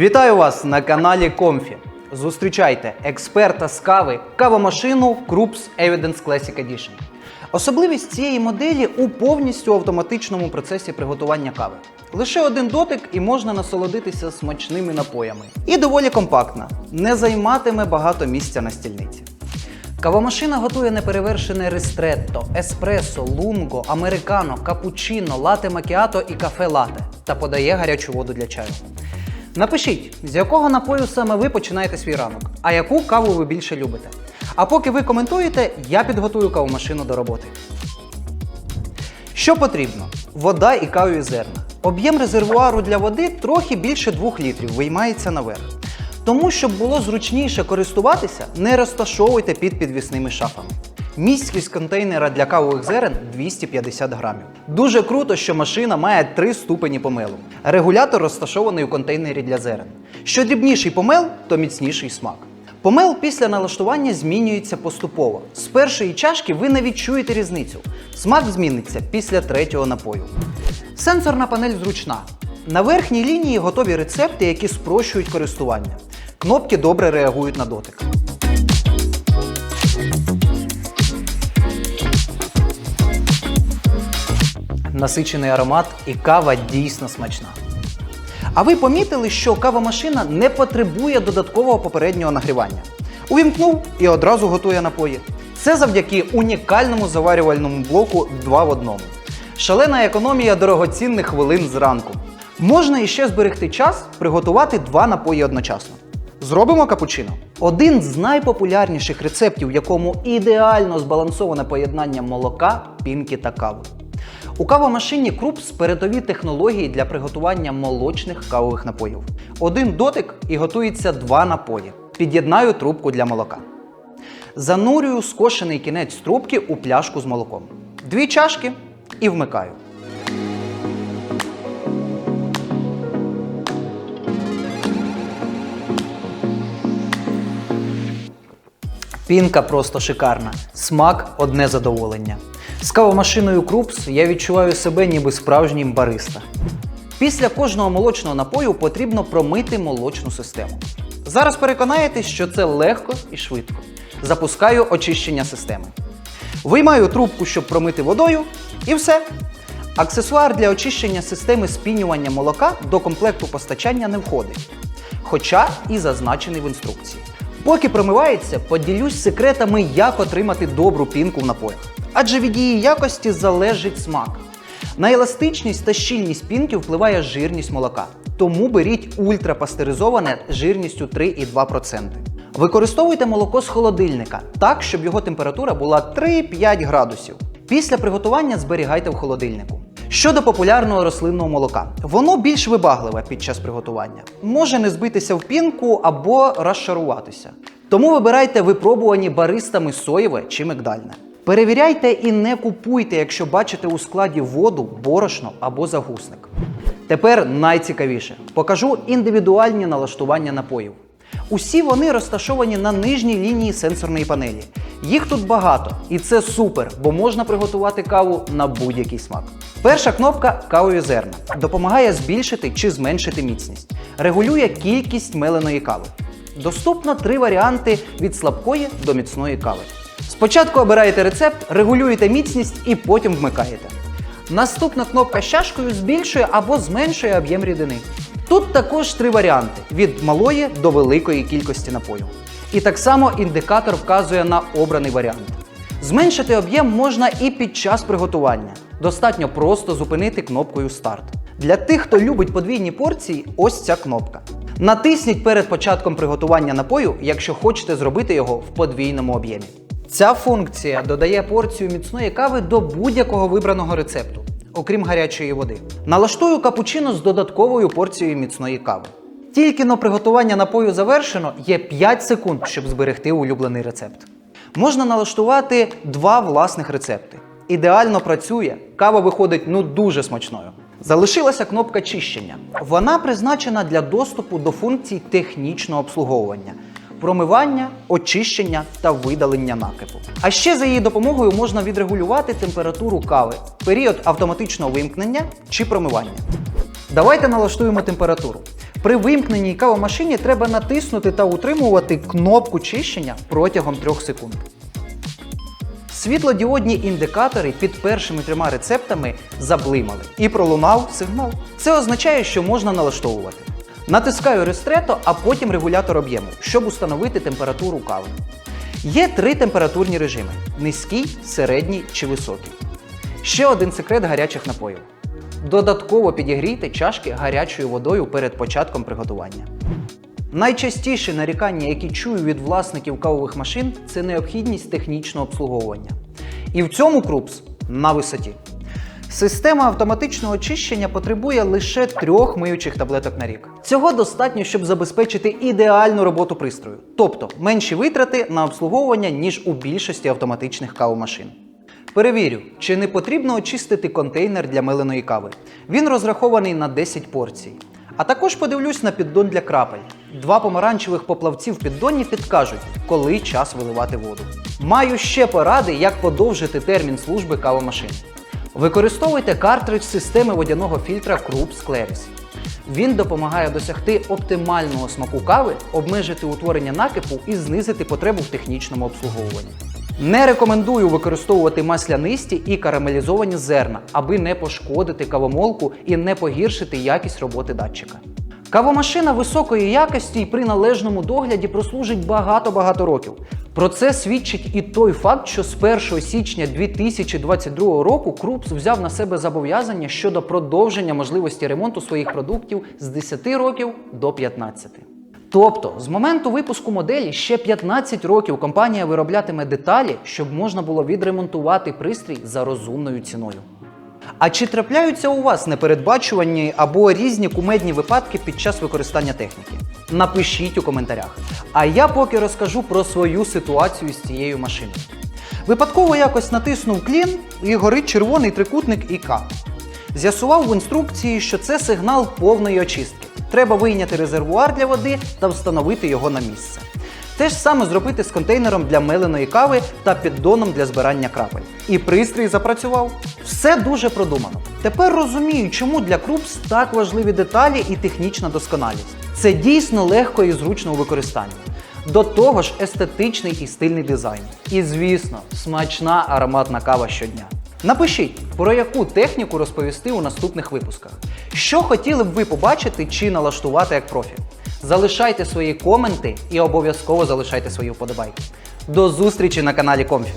Вітаю вас на каналі Комфі. Зустрічайте експерта з кави, кавомашину Krups Evidence Classic Edition. Особливість цієї моделі у повністю автоматичному процесі приготування кави. Лише один дотик і можна насолодитися смачними напоями. І доволі компактна, не займатиме багато місця на стільниці. Кавомашина готує неперевершене ристретто, еспресо, лунго, американо, капучино, лате макіато і кафе лате та подає гарячу воду для чаю. Напишіть, з якого напою саме ви починаєте свій ранок, а яку каву ви більше любите. А поки ви коментуєте, я підготую кавомашину до роботи. Що потрібно? Вода і кавові зерна. Об'єм резервуару для води трохи більше 2 літрів, виймається наверх. Тому, щоб було зручніше користуватися, не розташовуйте під підвісними шафами. Міськість контейнера для кавових зерен 250 грамів. Дуже круто, що машина має 3 ступені помелу. Регулятор розташований у контейнері для зерен. Що дрібніший помел, то міцніший смак. Помел після налаштування змінюється поступово. З першої чашки ви не відчуєте різницю. Смак зміниться після третього напою. Сенсорна панель зручна. На верхній лінії готові рецепти, які спрощують користування. Кнопки добре реагують на дотик. Насичений аромат і кава дійсно смачна. А ви помітили, що кавомашина не потребує додаткового попереднього нагрівання. Увімкнув і одразу готує напої. Це завдяки унікальному заварювальному блоку 2 в 1. Шалена економія дорогоцінних хвилин зранку. Можна іще зберегти час, приготувати два напої одночасно. Зробимо капучино. Один з найпопулярніших рецептів, в якому ідеально збалансоване поєднання молока, пінки та кави. У кавомашині Крупс передові технології для приготування молочних кавових напоїв. Один дотик і готується два напої. Під'єднаю трубку для молока. Занурюю скошений кінець трубки у пляшку з молоком. Дві чашки і вмикаю. Пінка просто шикарна. Смак одне задоволення. З кавомашиною Крупс я відчуваю себе ніби справжнім бариста. Після кожного молочного напою потрібно промити молочну систему. Зараз переконаєтесь, що це легко і швидко. Запускаю очищення системи. Виймаю трубку, щоб промити водою, і все. Аксесуар для очищення системи спінювання молока до комплекту постачання не входить, хоча і зазначений в інструкції. Поки промивається, поділюсь секретами, як отримати добру пінку в напоях. Адже від її якості залежить смак. На еластичність та щільність пінки впливає жирність молока. Тому беріть ультрапастеризоване жирністю 3,2%. Використовуйте молоко з холодильника так, щоб його температура була 3-5 градусів. Після приготування зберігайте в холодильнику. Щодо популярного рослинного молока, воно більш вибагливе під час приготування, може не збитися в пінку або розшаруватися. Тому вибирайте випробувані баристами соєве чи мигдальне. Перевіряйте і не купуйте, якщо бачите у складі воду, борошно або загусник. Тепер найцікавіше покажу індивідуальні налаштування напоїв. Усі вони розташовані на нижній лінії сенсорної панелі. Їх тут багато, і це супер, бо можна приготувати каву на будь-який смак. Перша кнопка кавові зерна допомагає збільшити чи зменшити міцність, регулює кількість меленої кави. Доступно три варіанти від слабкої до міцної кави. Спочатку обираєте рецепт, регулюєте міцність і потім вмикаєте. Наступна кнопка з чашкою збільшує або зменшує об'єм рідини. Тут також три варіанти: від малої до великої кількості напою. І так само індикатор вказує на обраний варіант. Зменшити об'єм можна і під час приготування. Достатньо просто зупинити кнопкою Старт. Для тих, хто любить подвійні порції, ось ця кнопка. Натисніть перед початком приготування напою, якщо хочете зробити його в подвійному об'ємі. Ця функція додає порцію міцної кави до будь-якого вибраного рецепту, окрім гарячої води. Налаштую капучино з додатковою порцією міцної кави. Тільки но приготування напою завершено, є 5 секунд, щоб зберегти улюблений рецепт. Можна налаштувати два власних рецепти. Ідеально працює, кава виходить ну дуже смачною. Залишилася кнопка чищення. Вона призначена для доступу до функцій технічного обслуговування, промивання, очищення та видалення накипу. А ще за її допомогою можна відрегулювати температуру кави, період автоматичного вимкнення чи промивання. Давайте налаштуємо температуру. При вимкненій кавомашині треба натиснути та утримувати кнопку чищення протягом 3 секунд. Світлодіодні індикатори під першими трьома рецептами заблимали і пролунав сигнал. Це означає, що можна налаштовувати. Натискаю рестрето, а потім регулятор об'єму, щоб установити температуру кави. Є три температурні режими: низький, середній чи високий. Ще один секрет гарячих напоїв. Додатково підігрійте чашки гарячою водою перед початком приготування. Найчастіше нарікання, які чую від власників кавових машин, це необхідність технічного обслуговування. І в цьому Крупс на висоті. Система автоматичного очищення потребує лише трьох миючих таблеток на рік. Цього достатньо, щоб забезпечити ідеальну роботу пристрою, тобто менші витрати на обслуговування, ніж у більшості автоматичних кавомашин. Перевірю, чи не потрібно очистити контейнер для меленої кави. Він розрахований на 10 порцій. А також подивлюсь на піддон для крапель. Два помаранчевих поплавці в піддоні підкажуть, коли час виливати воду. Маю ще поради, як подовжити термін служби кавомашин. Використовуйте картридж системи водяного фільтра Krups Claris. Він допомагає досягти оптимального смаку кави, обмежити утворення накипу і знизити потребу в технічному обслуговуванні. Не рекомендую використовувати маслянисті і карамелізовані зерна, аби не пошкодити кавомолку і не погіршити якість роботи датчика. Кавомашина високої якості і при належному догляді прослужить багато-багато років. Про це свідчить і той факт, що з 1 січня 2022 року Крупс взяв на себе зобов'язання щодо продовження можливості ремонту своїх продуктів з 10 років до 15. Тобто, з моменту випуску моделі ще 15 років компанія вироблятиме деталі, щоб можна було відремонтувати пристрій за розумною ціною. А чи трапляються у вас непередбачувані або різні кумедні випадки під час використання техніки? Напишіть у коментарях. А я поки розкажу про свою ситуацію з цією машиною. Випадково якось натиснув клін і горить червоний трикутник ІК. З'ясував в інструкції, що це сигнал повної очистки. Треба вийняти резервуар для води та встановити його на місце. Те ж саме зробити з контейнером для меленої кави та піддоном для збирання крапель. І пристрій запрацював. Все дуже продумано. Тепер розумію, чому для Крупс так важливі деталі і технічна досконалість. Це дійсно легко і зручно у використанні. До того ж, естетичний і стильний дизайн. І, звісно, смачна ароматна кава щодня. Напишіть, про яку техніку розповісти у наступних випусках. Що хотіли б ви побачити чи налаштувати як профі. Залишайте свої коменти і обов'язково залишайте свої вподобайки. До зустрічі на каналі Комфі.